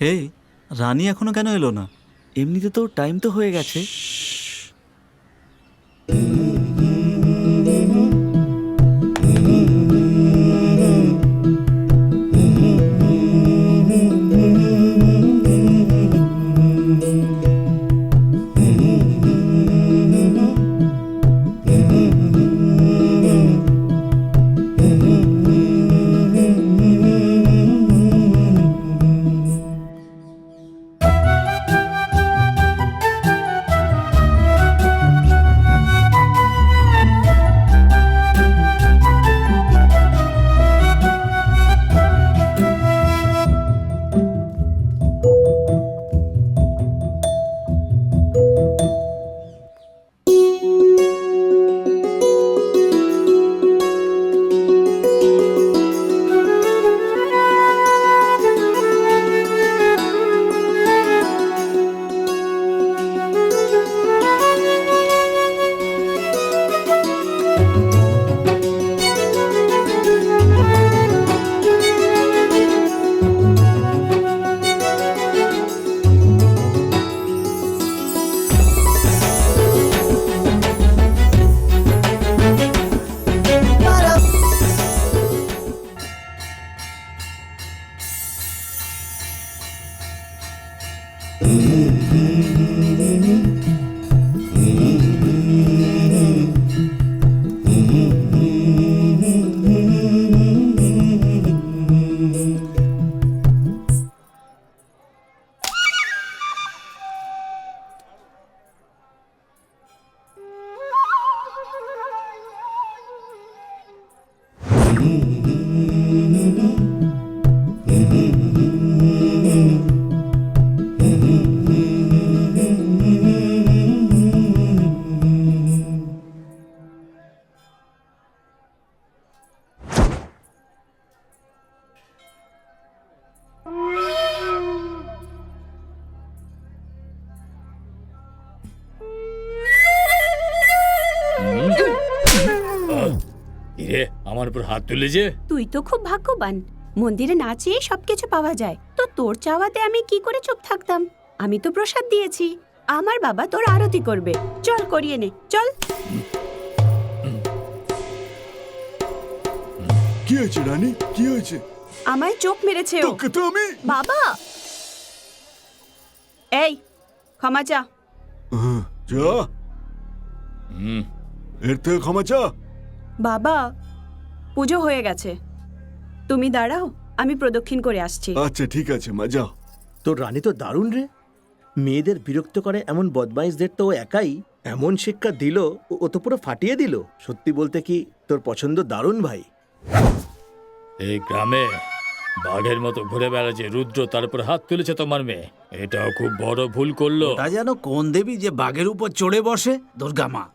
এই রানী এখনও কেন এলো না? এমনিতে তো টাইম তো হয়ে গেছে। Amen. আমার উপর হাত তুলে যে? তুই তো খুব ভাগ্যবান। মন্দিরে না চেয়ে সবকিছু পাওয়া যায়। তো তোর চাওয়াতে আমি কি করে চুপ থাকতাম? আমি তো প্রসাদ দিয়েছি। আমার বাবা তোর আরতি করবে। চল করিয়ে নে। চল। কি হয়েছে রানী? কি হয়েছে? আমায় চোখ মেরেছে ও। তোকে তো আমি বাবা! এই ক্ষমা চা। হ্যাঁ, যা হুম। এর থেকে ক্ষমা চা। বাবা পুজো হয়ে গেছে। তুমি দাঁড়াও আমি প্রদক্ষিণ করে আসছি। আচ্ছা ঠিক আছে মা যাও। তোর রানী তো দারুণ রে। মেয়েদের বিরক্ত করে এমন বদমাইশদের তো ও একাই। এমন শিক্ষা দিল ও- ও তো পুরো ফাটিয়ে দিল। সত্যি বলতে কি তোর পছন্দ দারুণ ভাই? এই গ্রামে বাঘের মতো ঘুরে বেড়াচ্ছে রুদ্র তার উপর হাত তুলেছে তোমার মেয়ে। এটাও খুব বড় ভুল করল। তা যেন কোন দেবী যে বাঘের উপর চড়ে বসে? দুর্গা মা।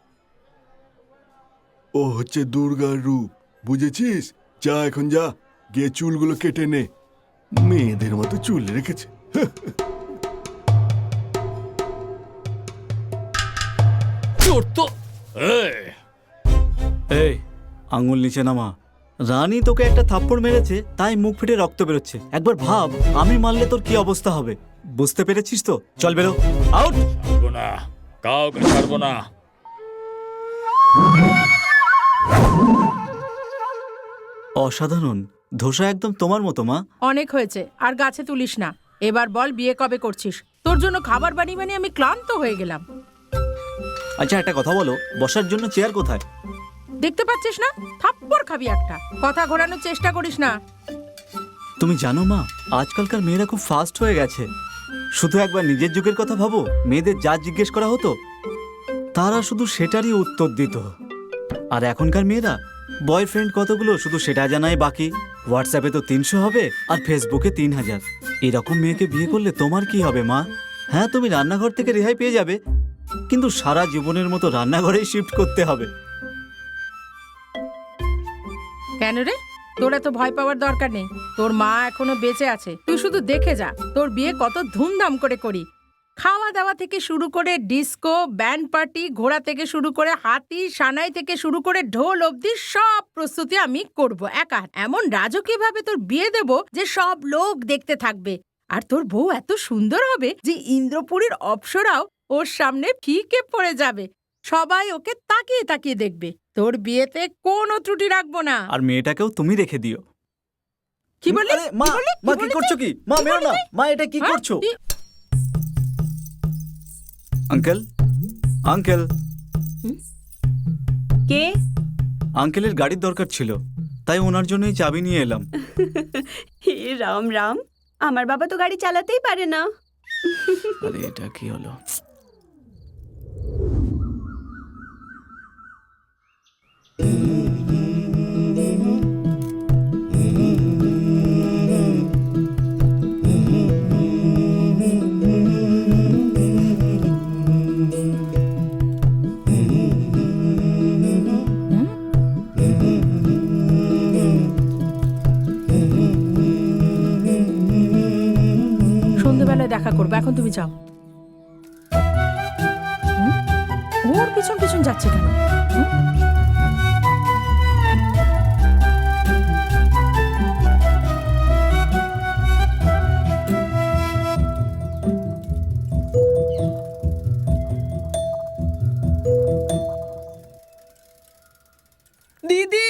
ও হচ্ছে দুর্গার রূপ। বুঝেছিস? যা এখন যা। গিয়ে চুলগুলো কেটে নে। মেয়েদের মতো চুল রেখেছে। চোর তো। এই, এই আঙুল নিচে নামা। রানী তোকে একটা থাপ্পড় মেরেছে তাই মুখ ফেটে রক্ত বেরোচ্ছে। একবার ভাব আমি মারলে তোর কি অবস্থা হবে? বুঝতে পেরেছিস তো? চল বেরো। আউট! না। কাউকে ছাড়বো না। অসাধারণ। ধোসা একদম তোমার মতো মা। অনেক হয়েছে আর গাছে তুলিস না। এবার বল বিয়ে কবে করছিস? তোর জন্য খাবার বানিয়ে বানিয়ে আমি ক্লান্ত হয়ে গেলাম। আচ্ছা একটা কথা বলো বসার জন্য চেয়ার কোথায়? দেখতে পাচ্ছিস না? থাপ্পড় খাবি একটা। কথা ঘোরানোর চেষ্টা করিস না। তুমি জানো মা আজকালকার মেয়েরা খুব ফাস্ট হয়ে গেছে। শুধু একবার নিজের যুগের কথা ভাবো মেয়েদের যা জিজ্ঞেস করা হতো তারা শুধু সেটারই উত্তর দিত। আর এখনকার মেয়েরা বয়ফ্রেন্ড কতগুলো? শুধু সেটা জানাই বাকি। হোয়াটসঅ্যাপে তো তিনশো হবে, আর ফেসবুকে তিন হাজার এরকম মেয়েকে বিয়ে করলে তোমার কি হবে, মা? হ্যাঁ তুমি রান্নাঘর থেকে রেহাই পেয়ে যাবে। কিন্তু সারা জীবনের মতো রান্নাঘরেই শিফট করতে হবে। কেন রে? তোর এত ভয় পাওয়ার দরকার নেই। তোর মা এখনও বেঁচে আছে। তুই শুধু দেখে যা। তোর বিয়ে কত ধুমধাম করে করি। খাওয়া দাওয়া থেকে শুরু করে ডিস্কো ব্যান্ড পার্টি ঘোড়া থেকে শুরু করে হাতি সানাই থেকে শুরু করে ঢোল অবধি সব প্রস্তুতি আমি করব একা। এমন রাজকীয় ভাবে তোর বিয়ে দেব যে সব লোক দেখতে থাকবে। আর তোর বউ এত সুন্দর হবে যে ইন্দ্রপুরীর অপ্সরাও ওর সামনে ফিকে পড়ে যাবে। সবাই ওকে তাকিয়ে তাকিয়ে দেখবে। তোর বিয়েতে কোনো ত্রুটি রাখব না। আর মেয়েটাকেও তুমি রেখে দিও। কি বললি? মা মা কি করছ কি? মা মেরো না। মা এটা কি হ্যাঁ? করছ? আঙ্কেল? আঙ্কেল? কে? আঙ্কেলের গাড়ির দরকার ছিল তাই ওনার জন্যই চাবি নিয়ে এলাম। হে রাম রাম আমার বাবা তো গাড়ি চালাতেই পারে না। আরে এটা কি হলো? দেখা করব এখন তুমি যাও? ওর পিছন পিছন যাচ্ছে কেন? দিদি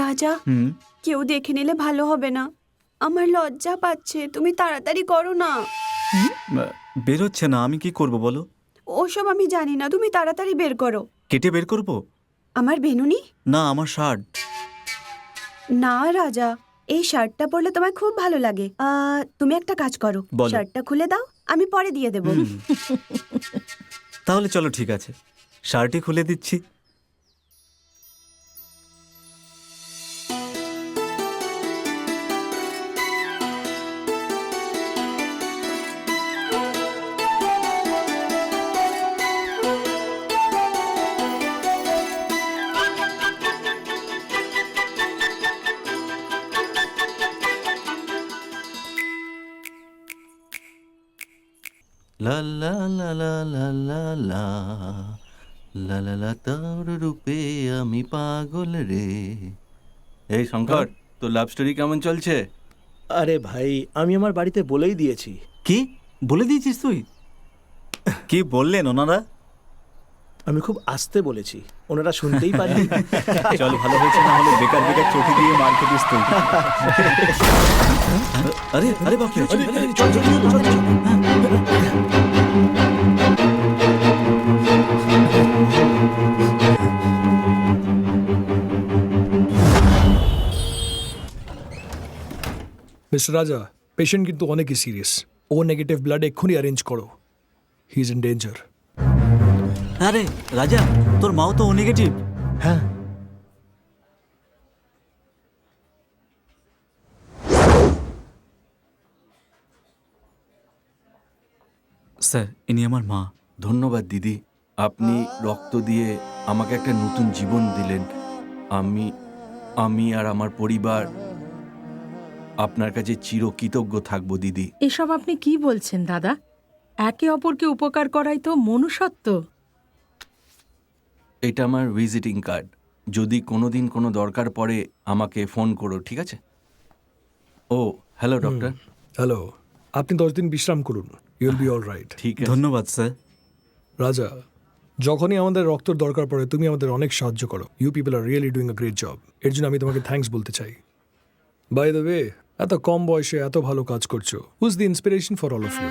রাজা হুম। কেউ দেখে নিলে ভালো হবে না। আমার লজ্জা পাচ্ছে তুমি তাড়াতাড়ি করো না। বেরোচ্ছে না আমি কি করব বলো? ওসব আমি জানি না তুমি তাড়াতাড়ি বের করো। কেটে বের করব? আমার বেনুনি? না আমার শার্ট। না রাজা এই শার্টটা পরলে তোমার খুব ভালো লাগে। তুমি একটা কাজ করো শার্টটা খুলে দাও আমি পরে দিয়ে দেবো। তাহলে চলো ঠিক আছে। শার্টই খুলে দিচ্ছি। লা লা লা লা লা লা লা লা লা তার রূপে আমি পাগল রে এই শঙ্কর তোর লাভ স্টোরি কেমন চলছে আরে ভাই আমি আমার বাড়িতে বলেই দিয়েছি। কি বলে দিয়েছিস তুই? কি বললেন ওনারা? আমি খুব আস্তে বলেছি। ওনারা শুনতেই পারেনি চল ভালো হয়েছে না হলে বেকার বেকার চোখে দিয়ে মার তুই আরে আরে বাকি আছে মিস্টার রাজা পেশেন্ট কিন্তু অনেকই সিরিয়াস ও নেগেটিভ ব্লাড এক্ষুনি অ্যারেঞ্জ করো। হি ইজ ইন ডেঞ্জার আরে রাজা তোর মাও তো ও নেগেটিভ হ্যাঁ। স্যার ইনি আমার মা। ধন্যবাদ দিদি। আপনি রক্ত দিয়ে আমাকে একটা নতুন জীবন দিলেন। আমি আমি আর আমার পরিবার আপনার কাছে চিরকৃতজ্ঞ থাকব দিদি। এসব আপনি কি বলছেন দাদা? একে অপরকে উপকার করাই তো মনুষ্যত্ব। এটা আমার ভিজিটিং কার্ড যদি কোনো দিন কোনো দরকার পড়ে আমাকে ফোন করো ঠিক আছে? ও হ্যালো ডক্টর হ্যালো আপনি দশ দিন বিশ্রাম করুন ইউল বি অল রাইট ঠিক আছে। ধন্যবাদ স্যার। রাজা যখনই আমাদের রক্তর দরকার পড়ে তুমি আমাদের অনেক সাহায্য করো। You people are really doing a great job এর জন্য আমি তোমাকে থ্যাঙ্কস বলতে চাই। বাই দ্য ওয়ে এত কম বয়সে এত ভালো কাজ করছ। Who's the inspiration for all of you